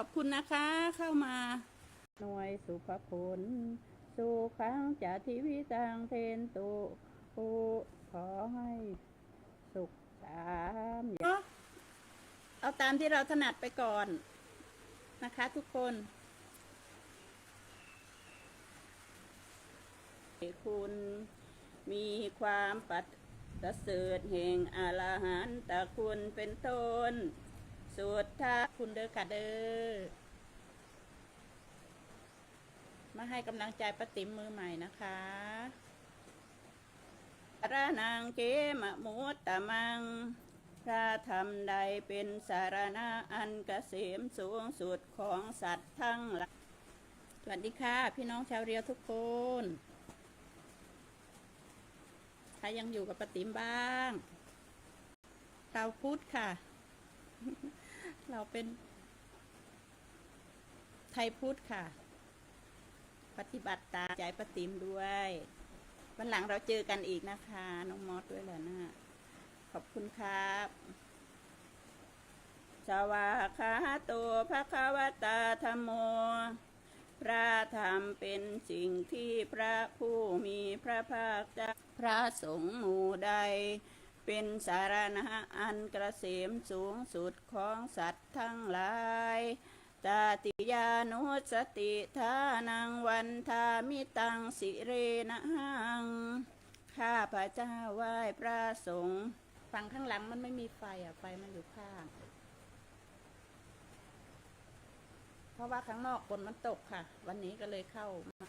อบคุณนะคะเข้ามาหน่วยสุภคุณสู่ครั้งจากทีวิตังเทนตุผู้ขอให้สุขสามอย่างเอาตามที่เราถนัดไปก่อนนะคะทุกคนคุณมีความปัดประเสริฐแห่งอาลาหันตะคุณเป็นต้น สุดท้าคุณเด้อค่ะเด้อ มาให้กำลังใจป้าติ๋มมือใหม่นะคะพระนางเกมะมุตตะมัง พระธรรมใดเป็นสารณะอันเกษมสูงสุดของสัตว์ทั้งหลายสวัสดีค่ะ พี่น้องชาวเรียวทุกคน ใครยังอยู่กับป้าติ๋มบ้าง เราพุทธค่ะ เราเป็น ไทยพุทธค่ะ ปฏิบัติตาใจปฏิมด้วย วันหลังเราเจอกันอีกนะคะ น้องมอสด้วยแหละนะ ขอบคุณครับสวาคาโตภะคะวตาธรรมโม พระธรรมเป็นสิ่งที่พระผู้มีพระภาคเจ้าพระสงฆ์หมู่ใด เป็นสารณะอันกระเสมสูงสุดของสัตว์ทั้งหลายตาติยานุสติทานังวันทามิตังสิเรนะหังข้าพระเจ้าไหว้พระสงฆ์ฝั่งข้างหลังมันไม่มีไฟอะไฟมันอยู่ข้าง เพราะว่าข้างนอกฝนมันตกค่ะ วันนี้ก็เลยเข้ามา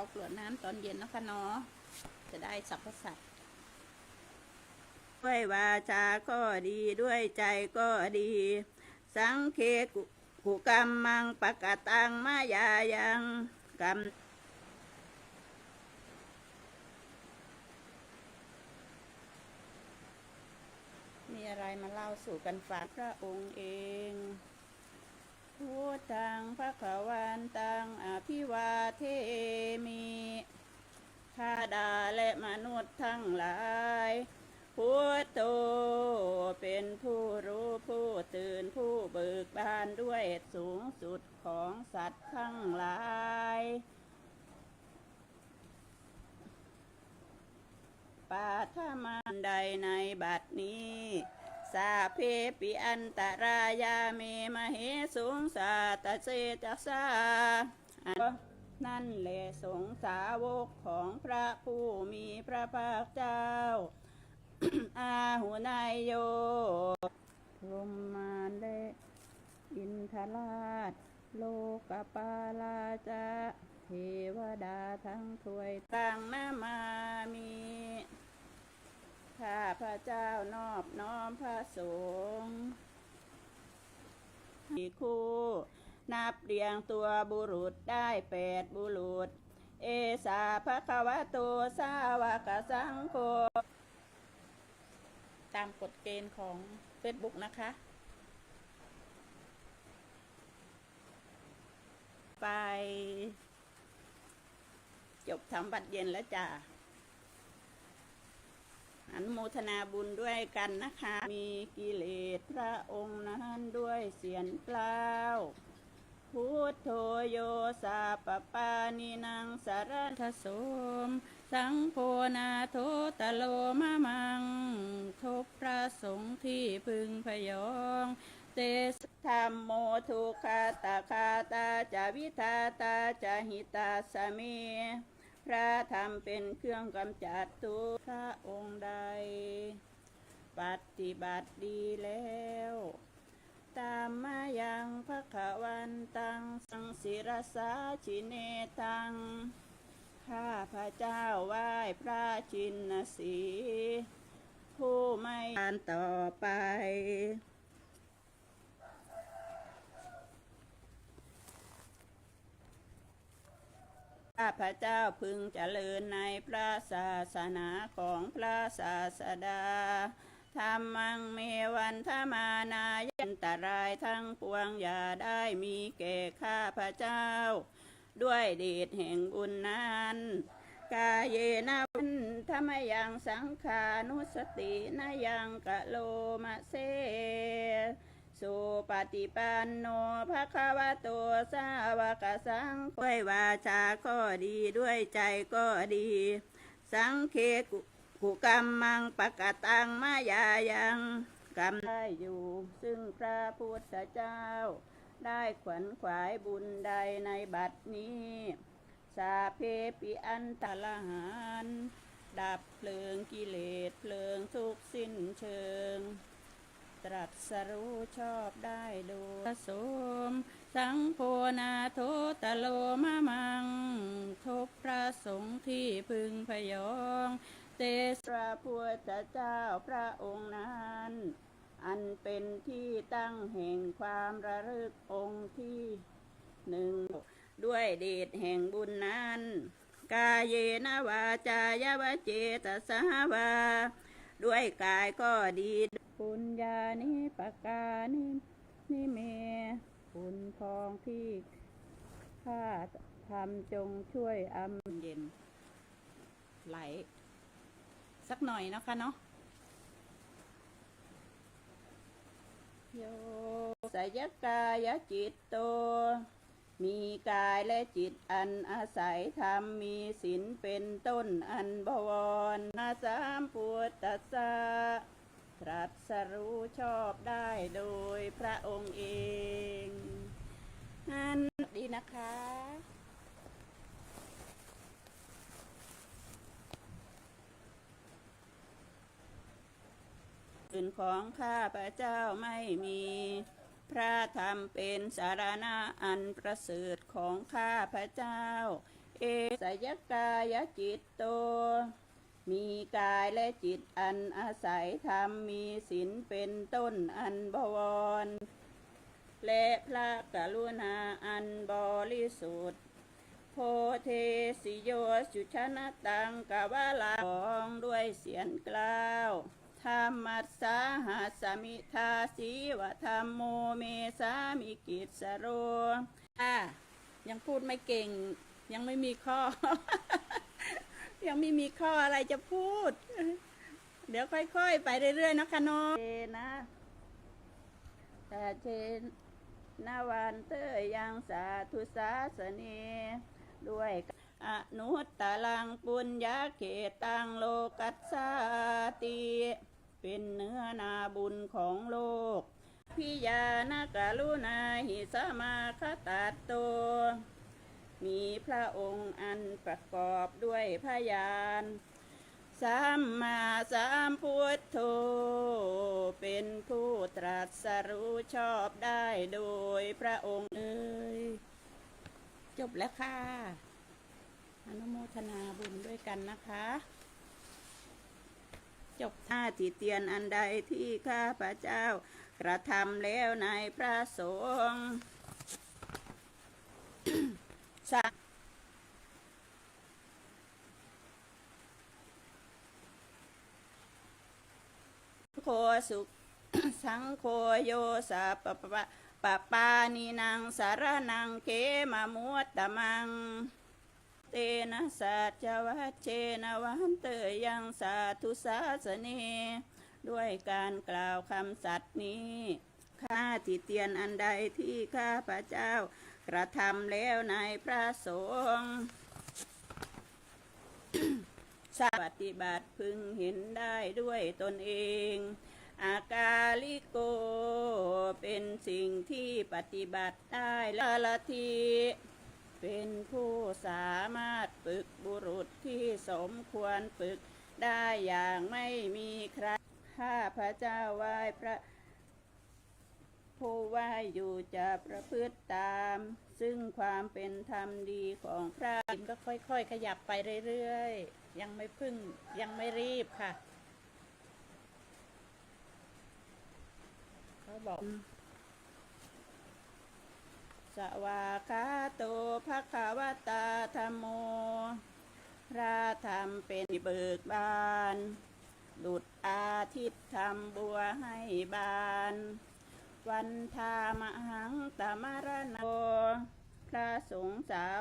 เอากรวดน้ำตอนเย็นนะคะเนาะจะได้สัพพสัตว์ด้วยวาจาก็ดีด้วยใจก็ดี สังเคกุกุกรรมมังปะกะตังมายายังกรรมมีอะไรมาเล่าสู่กันฟังพระองค์เอง พุทธังพระขวันตังอภิวาเทมิข้าดาและมนุษย์ทั้งหลายพุทโธเป็นผู้รู้ผู้ตื่นผู้เบิกบานด้วยสูงสุดของสัตว์ทั้งหลายปาทมันใดในบัดนี้ สาเพปิอันตรายาเมมเหสุงสาตเสจัสสานั่นแหละสงสาวกของพระผู้มีพระภาคเจ้า อาหุนายโยพรมานแลอินทราช โลกปาลาจะเทวดาทั้งถวยตั้งนามามี ข้าพระเจ้านอบน้อมพระสงฆ์มีคู่ นับเรียงตัวบุรุษได้แปดบุรุษ เอสาภะควะโตสาวกสังโฆตามกฎเกณฑ์ของ Facebook นะคะ ไป จบทำบัตรเย็นแล้วจ้ะ นุโมทนาบุญด้วยกันนะคะ มีกิเลสพระองค์นั้นด้วยเสียงเกล้าพุทโธโยสาปปานินังสารทสม สังโฆนาโทตโลมะมังทบพระสงฆ์ที่พึงพยอง เตสธรรมโมทุกขตาคาตาจาวิทาตาจาหิตาสเม ระธรรมเป็นเครื่องกำจัดทุกข์พระองค์ใด ปฏิบัติดีแล้ว ตามมายังพระขวันตังสังศิรสาชิเนตัง ข้าพระเจ้าไหว้พระชินสี ผู้ไม่การต่อไป ข้าพระเจ้าพึงเจริญในพระศาสนาของพระศาสดาธรรมังเมวันธมานายันตรายทั้งปวงอย่าได้มีแก่ข้าพระเจ้า ด้วยเดชแห่งบุญนั้นกาเยนะวันธรรมยังสังขานุสตินายังกะโลมะเซ สุปฏิปันโนภะคะวะโตสาวกสังด้วยวาจาก็ดีด้วยใจก็ดี สังเคกุกุกรรมมังปะกะตังมายายังกรรมได้อยู่ ซึ่งพระพุทธเจ้า ได้ขวัญขวายบุญใดในบัดนี้ สาเพปิอันตละหารดับเพลิงกิเลสเพลิงทุกข์สิ้นเชิง ตรัสรู้ชอบได้โดยสมสังโฆนาโทตโลมะมัง ทุกพระสงฆ์ที่พึงพยองเตสระพุทธเจ้าพระองค์นั้น อันเป็นที่ตั้งแห่งความระลึกองค์ที่หนึ่งด้วยเดชแห่งบุญนั้น กายเยนวาจายวเจตสาวา ด้วยกายก็ดี ปุญญานิปการนินิเมบุญทองที่ข้าทำจงช่วยอำเย็น ไหล สักหน่อยนะคะเนาะโยสยกายจิตโต มีกายและจิตอันอาศัยธรรมมีศีลเป็นต้นอันบวรนาสามพุทธัสสะ ตรัสรู้ชอบได้โดยพระองค์เองนั่นดีนะคะ อื่นของข้าพระเจ้าไม่มี พระธรรมเป็นสารณะอันประเสริฐของข้าพระเจ้า เอสยกายจิตโต มีกายและจิตอันอาศัยธรรมมีศีลเป็นต้นอันบวร และพระกรุณาอันบริสุทธิ์โพเทสิโยสุชนะตังกวาลาของด้วยเสียงกล่าวธรรมัสสาหัสมิทาสีวธรรมโมเมสามิกิสโรอะยังพูดไม่เก่งยังไม่มีข้อ ยังไม่มีข้ออะไรจะพูด เดี๋ยวค่อยๆ ไปเรื่อยๆนะคะน้องเจนะแต่เชนนาวันเตยยังสาธุสาสเนด้วยอนุตตะลังปุญญาเขตังโลกัสสาติเป็นเนื้อนาบุญของโลก พิยานากรุณาหิสมาคตัตโต มีพระองค์อันประกอบด้วยพยานสัมมาสัมพุทโธเป็นผู้ตรัสรู้ชอบได้โดยพระองค์เอ่ยจบแล้วค่ะ อนุโมทนาบุญด้วยกันนะคะ จบท่าติเตียนอันใดที่ข้าพระเจ้ากระทำแล้วในพระสงฆ์ สาโคสุสังโฆโยสาปปะปะปานีนางสารนังเขมามุตตะมัง เตนะสัจวัชเชนวันเตยยังสาธุสาสเนด้วยการกล่าวคำสัตย์นี้ ข้าติเตียนอันใดที่ข้าพระเจ้า กระทำแล้วในพระสงฆ์สาปฏิบัติพึงเห็นได้ด้วยตนเอง อากาลิโก เป็นสิ่งที่ปฏิบัติได้ละละทีเป็นผู้สามารถฝึกบุรุษที่สมควรฝึกได้อย่างไม่มีใครข้าพระเจ้าไหว้พระ ผู้ไหวอยู่จะประพฤติตาม ซึ่งความเป็นธรรมดีของพระอินทร์ก็ค่อยๆ ขยับไปเรื่อยๆ ยังไม่พึ่งยังไม่รีบค่ะ เขาบอก สวากาโตภคะวตาธรรมโม พระธรรมเป็นเบิกบาน ดุดอาทิตย์ทำบัวให้บาน วันทามหังตมรณโนพระสงฆ์สาว